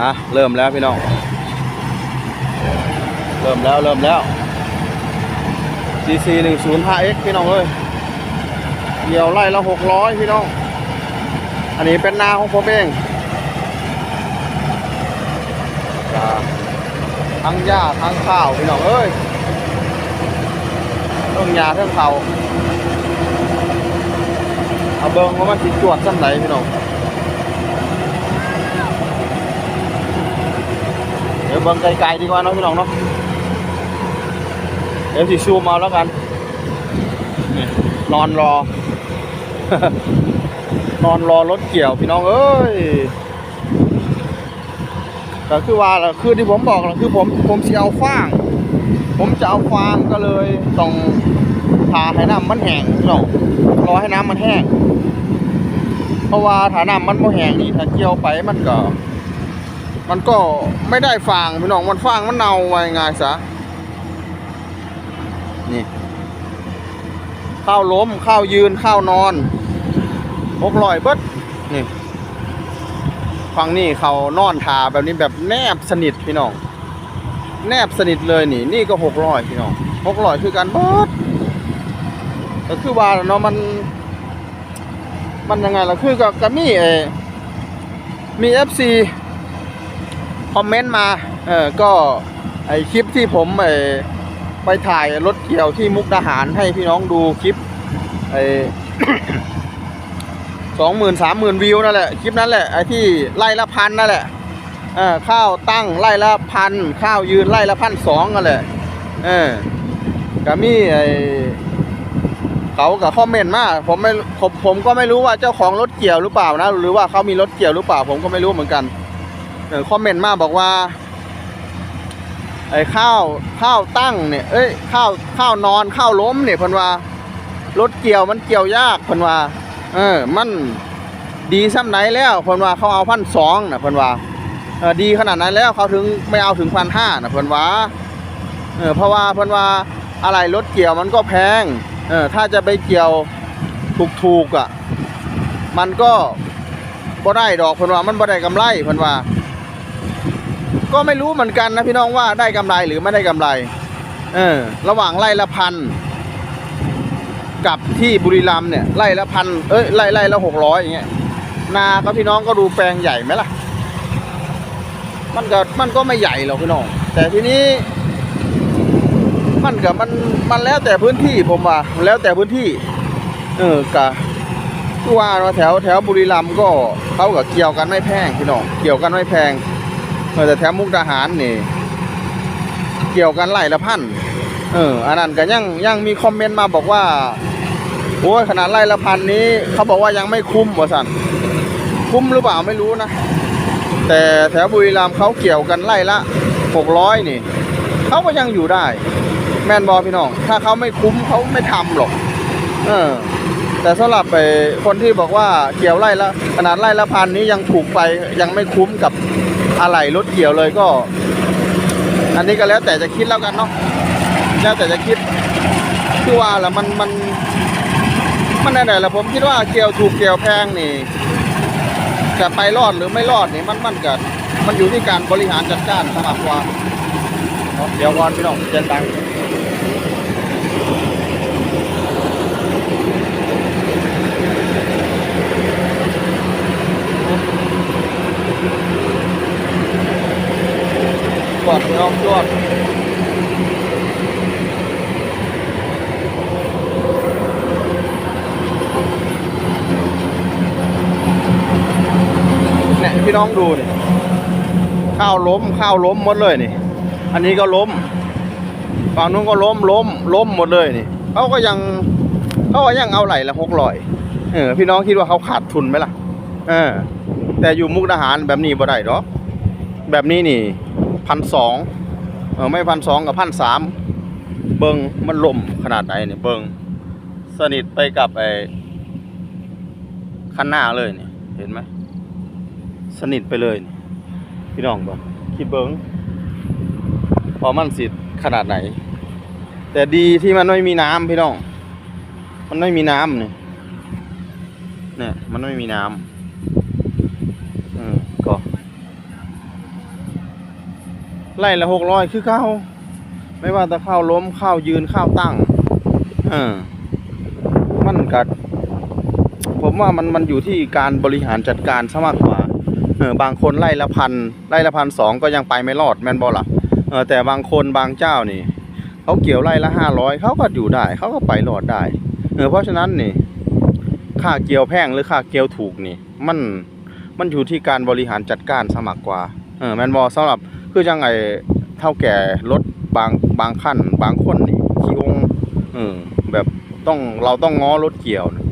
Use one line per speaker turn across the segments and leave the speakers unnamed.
อะเริ่มแล้วพี่น้อง เริ่มแล้วเริ่มแล้ว GC 1 0 5 X พี่น้องเอ้ยเดี่ยวไล่ละ600พี่น้อง อันนี้เป็นนาของผมเองจ้าทั้งหญ้าทั้งข้าวพี่น้องเอ้ยเรื่องหญ้าเรื่องเขาวเอาเบิ้งว่ามันสิจวดซ้ำไหนพี่น้อง ดี๋ยวเบิ้งไกลๆดีกว่าเนาะพี่น้องเนาะเดี๋ยวสิซูมเอาแล้วกันนอนรอ นอนรอรถเกี่ยวพี่น้องเอ้ยก็คือว่าคือที่ผมบอกล่ะคือผมผมสิเอาฟาง ผมจะเอาฟางก็เลยต้องทาให้น้ำมันแห้งพี่น้องรอให้น้ำมันแห้งเพราะว่าถ้าน้ำมันบ่แห้งนี่ถ้าเกี่ยวไปมันก็ มันก็ไม่ได้ฟางพี่น้องมันฟางมันเน่าไว้ง่ายซะนี่ข้าวล้มข้าวยืนข้าวนอนหกรอยเบิดนี่ฟังนี่เขานอนทาแบบนี้แบบแนบสนิทพี่น้อง แนบสนิทเลยนี่ นี่ก็หกร้อยพี่น้องหกร้อยคือการเบิดก็คือว่าเนาะมัน มันยังไงล่ะคือกับกับมีเออมีเอฟซี คอมเมนต์มาเออก็ไอคลิปที่ผมไอไปถ่ายรถเกี่ยวที่มุกดาหารให้พี่น้องดูคลิปไอสองหมื่นสามหมื่นวิวนั่นแหละคลิปนั้นแหละไอที่ไล่ละพันนั่นแหละเออข้าวตั้งไล่ละพันข้าวยืนไล่ละพันสองนั่นแหละเออก็มีไอเขากับคอมเมนต์มาผมไม่ผมผมก็ไม่รู้ว่าเจ้าของรถเกี่ยวหรือเปล่านะ หรือว่าเขามีรถเกี่ยวหรือเปล่า ผมก็ไม่รู้เหมือนกัน เออคอมเมนต์มาบอกว่าไอ้ข้าวข้าวตั้งเนี่ยเอ้ยข้าวข้าวนอนข้าวล้มเนี่ยพิ่นว่ารถเกี่ยวมันเกี่ยวยากพิ่นว่าเออมันดีซ้ำไหนแล้วพิ่นว่าเขาเอาพันสองนะพิ่นว่าเออดีขนาดนั้นแล้วเขาถึงไม่เอาถึงพันห้านะพิ่นว่าเออเพราะว่าพิ่นว่าอะไรรถเกี่ยวมันก็แพงเออถ้าจะไปเกี่ยวถูกๆอะมันก็บ่ได้ดอกพิ่นว่ามันบ่ได้กำไรพิ่นว่า ก็ไม่รู้เหมือนกันนะพี่น้องว่าได้กำไรหรือไม่ได้กำไร เออ ระหว่างไร่ละพันกับที่บุรีรัมย์เนี่ยไร่ละพันเอ้ยไร่ไร่ละหกร้อยอย่างเงี้ยนาก็พี่น้องก็ดูแปลงใหญ่ไหมล่ะ มันก็มันก็ไม่ใหญ่หรอกพี่น้อง แต่ทีนี้ มันกับมันมันแล้วแต่พื้นที่ผมว่าแล้วแต่พื้นที่ เออกะว่าแถวแถวบุรีรัมย์ก็เขากับเกี่ยวกันไม่แพงพี่น้องเกี่ยวกันไม่แพง เออแต่แถวมุกดาหารนี่ เกี่ยวกันไล่ละพันเอออันนั้นก็ยังยังมีคอมเมนต์มาบอกว่าโอ้ยขนาดไล่ละพันนี้เขาบอกว่ายังไม่คุ้มวะสันคุ้มหรือเปล่าไม่รู้นะ แต่แถวบุรีรัมย์เขาเกี่ยวกันไล่ละหกร้อยนี่เขาก็ยังอยู่ได้ แมนบอพี่น้อง ถ้าเขาไม่คุ้มเขาไม่ทำหรอก เออ แต่สำหรับไปคนที่บอกว่าเกี่ยวไล่ละขนาดไล่ละพันนี้ยังถูกไปยังไม่คุ้มกับ อะไรรถเกี่ยวเลยก็ อันนี้ก็แล้วแต่จะคิดแล้วกันเนาะแล้วแต่จะคิดคือว่าละมันมันมันไหนๆละผมคิดว่าเกี่ยวถูกเกี่ยวแพงนี่จะไปรอดหรือไม่รอดนี่มันมันเกิดมันอยู่ที่การบริหารจัดการสมัครว่าเดี๋ยวก่อนพี่น้องเจนตังค์ จวดพี่น้องจวดเนี่ย พี่น้องดูนี่ข้าวล้มข้าวล้มหมดเลยนี่ อันนี้ก็ล้มฝั่งนู้นก็ล้มล้มล้มหมดเลยนี่เขาก็ยังเขาก็ยังเอาไหลละหกร้อยเออพี่น้องคิดว่าเขาขาดทุนไหมล่ะ เออ แต่อยู่มุกดาหารแบบนี้บ่ได้หรอกแบบนี้นี่พันสองเออไม่พันสองกับพันสามเบิงมันลมขนาดไหนเนี่ยเบิงสนิทไปกับไอ้คันหน้าเลยเนี่ยเห็นไหม สนิทไปเลย พี่น้องบ่คิดเบิงพอมันสิขนาดไหน แต่ดีที่มันไม่มีน้ำพี่น้อง มันไม่มีน้ำเนี่ยเนี่ยมันไม่มีน้ำอืมก็ไล่ละหกร้อยคือข้าวไม่ว่าจะข้าวล้มข้าวยืนข้าวตั้งเออมันกัด ผมว่ามันมันอยู่ที่การบริหารจัดการซะมากกว่า เออบางคนไล่ละพันไล่ละพันสองก็ยังไปไม่รอดแมนบอลล่ะเออแต่บางคนบางเจ้านี่เขาเกี่ยวไล่ละห้าร้อยเขาก็อยู่ได้เขาก็ไปรอดได้เออเพราะฉะนั้นนี่ค่าเกี่ยวแพงหรือค่าเกี่ยวถูกนี่ มันมันอยู่ที่การบริหารจัดการสมัครกว่าเออแมนบอลสำหรับคือจังไงเท่าแก่รถบางบางขั้นบางคนนี่ขี้องเออแบบต้องเราต้องง้อรถเกี่ยวนะ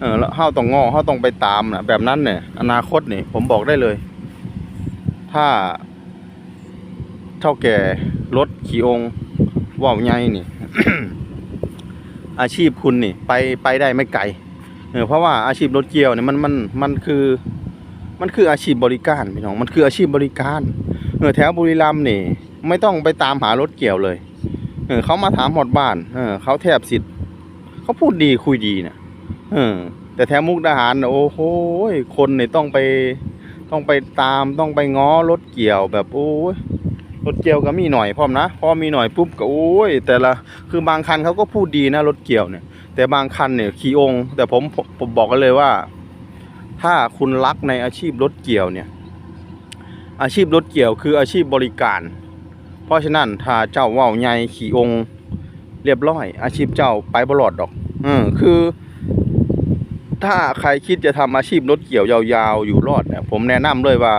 เออแล้วเฮาต้องงอเฮาต้องไปตามนะแบบนั้นเนี่ย อนาคตนี่ผมบอกได้เลย ถ้าเท่าแก่รถขี่องว่าวใหญ่นี่ อาชีพคุณนี่ ไปไปได้ไม่ไกลเออเพราะว่าอาชีพรถเกี่ยวเนี่ยมันมันมันคือ มันคืออาชีพบริการพี่น้องมันคืออาชีพบริการเออแถวบุรีรัมย์นี่ ไม่ต้องไปตามหารถเกี่ยวเลยเออเขามาถามหอดบ้านเออเขาแทบสิทธิ์เขาพูดดีคุยดีนะเออแต่แถวมุกดาหารน่ะโอ้โหคนเนี่ยต้องไป ต้องไปตามต้องไปง้อรถเกี่ยวแบบโอ้ยรถเกี่ยวก็มีหน่อยพร้อมนะพอมีหน่อยปุ๊บก็โอ้ย แต่ละคือบางคันเขาก็พูดดีนะรถเกี่ยวเนี่ย แต่บางคันเนี่ยขี่องค์แต่ผมผมบอกกันเลยว่า ถ้าคุณรักในอาชีพรถเกี่ยวเนี่ย อาชีพรถเกี่ยวคืออาชีพบริการ เพราะฉะนั้นถ้าเจ้าว่าวใหญ่ขี่องค์เรียบร้อย อาชีพเจ้าไปบลอดดอกเออคือ ถ้าใครคิดจะทำอาชีพรถเกี่ยวยาวๆ อยู่รอดเนี่ยผมแนะนำเลยว่า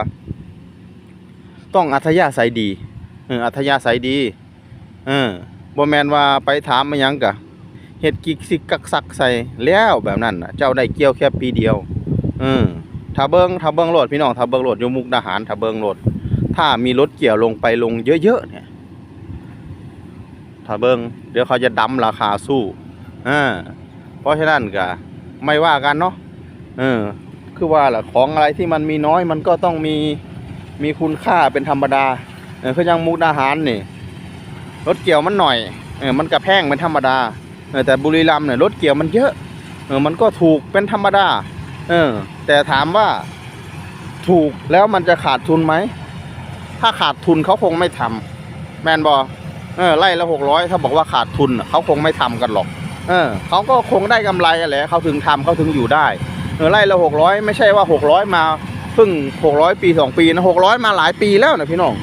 ต้องอัธยาศัยดีเอออัธยาศัยดี เออบ่แมนว่าไปถามมายังกะเฮ็ดกิกซิกกักซักใส่แล้วแบบนั้นนะเจ้าได้เกี่ยวแค่ปีเดียว เออถ้าเบิงถ้าเบิ้งโหลดพี่น้องถ้าเบิ้งโหลดยมุกดาหารถ้าเบิ้งโหลด ถ้ามีรถเกี่ยวลงไปลงเยอะๆเนี่ยถ้าเบิงเดี๋ยวเขาจะดำราคาสู้อ่าเพราะฉะนั้นก็ ไม่ว่ากันเนาะเออ คือว่าล่ะของอะไรที่มันมีน้อยมันก็ต้องมีมีคุณค่าเป็นธรรมดา เออคืออยังมุกดาหารนี่รถเกี่ยวมันหน่อย เออมันกระแพงเป็นธรรมดาเออแต่บุรีรัมย์เนี่ยรถเกี่ยวมันเยอะ เออมันก็ถูกเป็นธรรมดา เออ แต่ถามว่าถูกแล้วมันจะขาดทุนไหม ถ้าขาดทุนเขาคงไม่ทำแมนบอเออไล่ละหกร้อยถ้าบอกว่าขาดทุนเขาคงไม่ทำกันหรอก เออเขาก็คงได้กำไรอะแหละเขาถึงทำเขาถึงอยู่ได้เออไล่ละหกร้อยไม่ใช่ว่าหกร้อยมาเพิ่งหกร้อยปีสองปีนะหกร้อยมาหลายปีแล้วนะพี่น้อง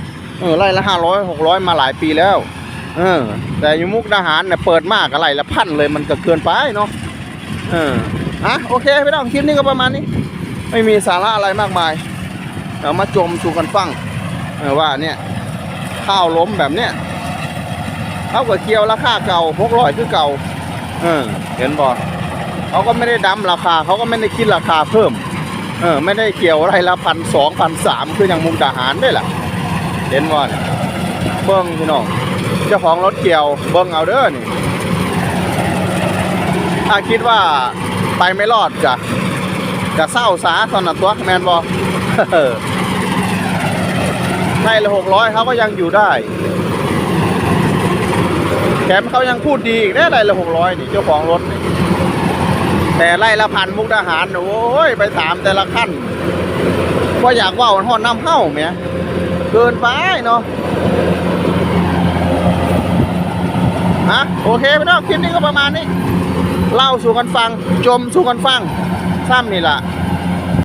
เออไล่ละห้าร้อยหกร้อยมาหลายปีแล้ว เออ แต่ยูมุกดาหารเนี่ยเปิดมากอะไรละพันเลยมันก็เกินไปเนาะเอออะโอเคพี่น้องคลิปนี้ก็ประมาณนี้ ไม่มีสาระอะไรมากมายเรามาจมสู่กันฟังเออว่าเนี่ยข้าวล้มแบบเนี้ยเท่ากับเกียวราคาเก่าพกร้อยคือเก่า เออ เห็นบ่เขาก็ไม่ได้ดำราคาเขาก็ไม่ได้คิดราคาเพิ่ม เออ ไม่ได้เกี่ยวอะไรละพันสองพันสามคืออย่างมุกดาหารได้ล่ะ เห็นบ่เนี่ยเบิ้งพี่น้องเจ้าของรถเกี่ยวเบิ้งเอาเด้อนี่ถ้าคิดว่าไปไม่รอดจ้ะจะเศร้าสาตอนนั้นตัวแมนบอในละหกร้อยเขาก็ยังอยู่ได้ แถมเขายังพูดดีอีกได้ไรละหกร้อยนี่เจ้าของรถนี่แต่ไล่ละพันมุกทหารโอ้ยไปถามแต่ละขั้นว่าอยากว่าหอนน้ำเข้าเมียเกินไปเนาะฮะโอเคพี่น้องคลิปนี้ก็ประมาณนี้ เล่าสู่กันฟัง จมสู่กันฟังซ้ำนี่แหละ